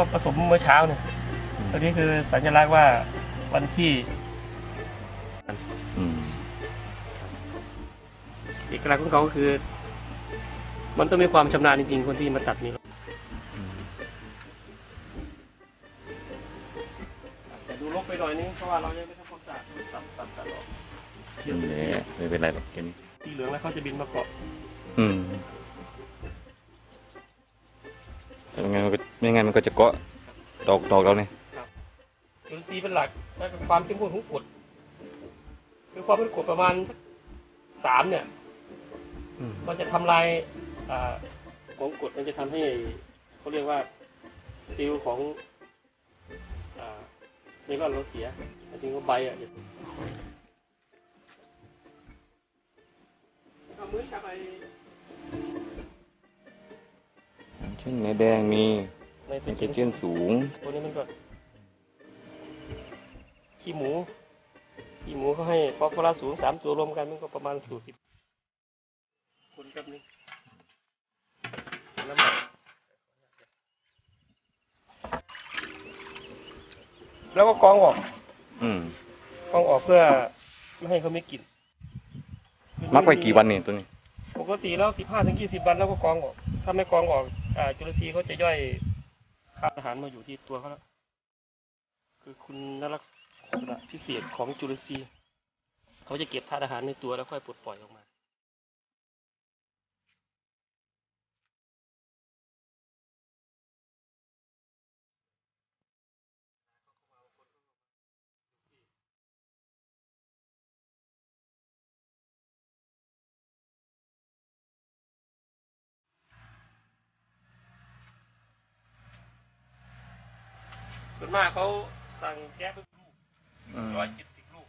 ว่าผสมเมื่อเช้าเนี่ยตัวนี้คือสัญลักษณ์ว่าวันที่อืมเอกลักษณ์ของเขาก็คือ มันต้องมีความชำนาญจริงๆ คนที่มาตัดนี่อืมแต่ดูรกไปหน่อยนึงเพราะว่าเรายังไม่ทำความสะอาดตัดตัดตัดออกเดี๋ยวนี่แหละไม่เป็นไรหรอกแค่นี้สีเหลืองแล้วเขาจะบินมาเกาะ อืมแต่ไม่งั้นมันก็ ไม่งั้นมันก็จะเกาะดอกดอกเราเนี่ยจุลินทรีย์เป็นหลักแล้วก็ความเข้มข้นของกรดคือความเป็นกรดประมาณสักสามเนี่ยอืมมันจะทำลายอ่าของกรดมันจะทำให้เขาเรียกว่าเซลล์ของอ่าเมลอนเราเสียจริงๆก็ใบอะจะเอาเหมือนกับไอ้เช่นเนื้อแดงมี ในเป็นตะเจเกียเจนสูง ตัวนี้มันก็ขี้หมูขี้หมูเขาให้ฟอสฟอรัสสูงสามตัวรวมกันมันก็ประมาณสูตรสิบคนกับนึงแล้วมันแล้วก็กรองออก อืมกรองออกเพื่อไม่ให้เขาไม่กลิ่นมักไว้กี่วันเนี่ยตัวนี้ ปกติแล้วสิบห้าถึงยี่สิบวันแล้วก็กรองออก ถ้าไม่กรองออก อ่า จุลทรีย์เขาจะย่อยธาตุ อาหารมาอยู่ที่ตัวเขาแล้ว คือคุณลักษณะพิเศษของจุลทรีย์เขาจะเก็บธาตุอาหารในตัวแล้วค่อยปลดปล่อยออกมา ส่วนมากเขาสั่งแก๊สทุกลูกอืมร้อยเจ็ดสิบลูก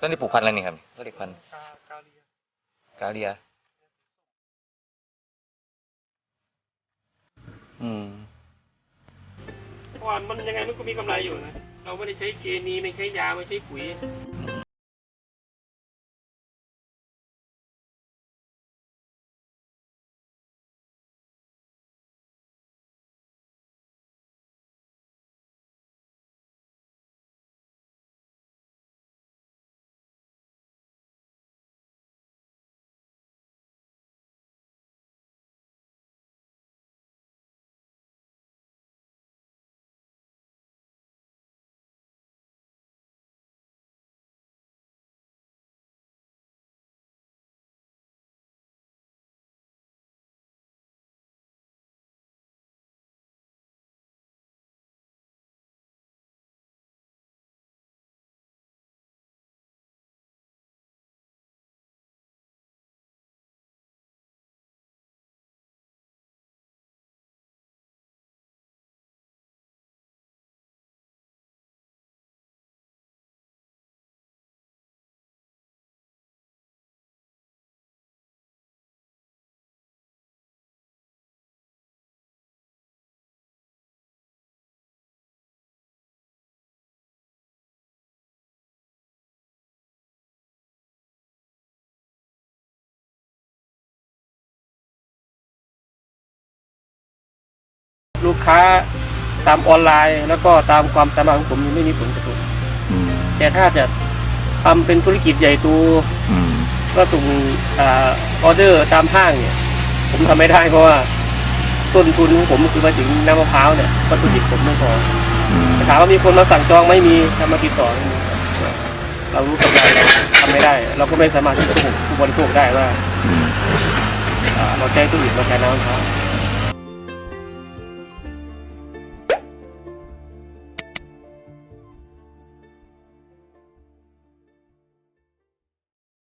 ต้นนี้ปลูกพันธุ์อะไรนี่ครับก็เรียกพันธุ์กากาเลียกาเลีย อืมเพราะว่ามันยังไงมันก็มีกำไรอยู่นะ เราไม่ได้ใช้เคมีไม่ใช้ยาไม่ใช้ปุ๋ยลู กค้าตามออนไลน์ แล้วก็ตามความสามารถของผมยังไม่มีผลกระทบอืมแต่ถ้าจะทำเป็นธุรกิจใหญ่โตอืมก็ส่งอาออเดอร์ตามห้างเนี่ย ผมทำไม่ได้เพราะว่าต้นทุนของผมคือมาถึงน้ำมะพร้าวเนี่ยวัตถุดิบผมไม่พออืมแต่ถามว่ามีคนมาสั่งจองไม่มีทำมาติดต่อไม่มีเรารู้กำไรเราทำไม่ได้ เราก็ไม่สามารถที่จะบอกผู้บริโภคได้ว่าอืมอ่าเราใช้ตัวอื่นมาแทนน้ำมะพร้าว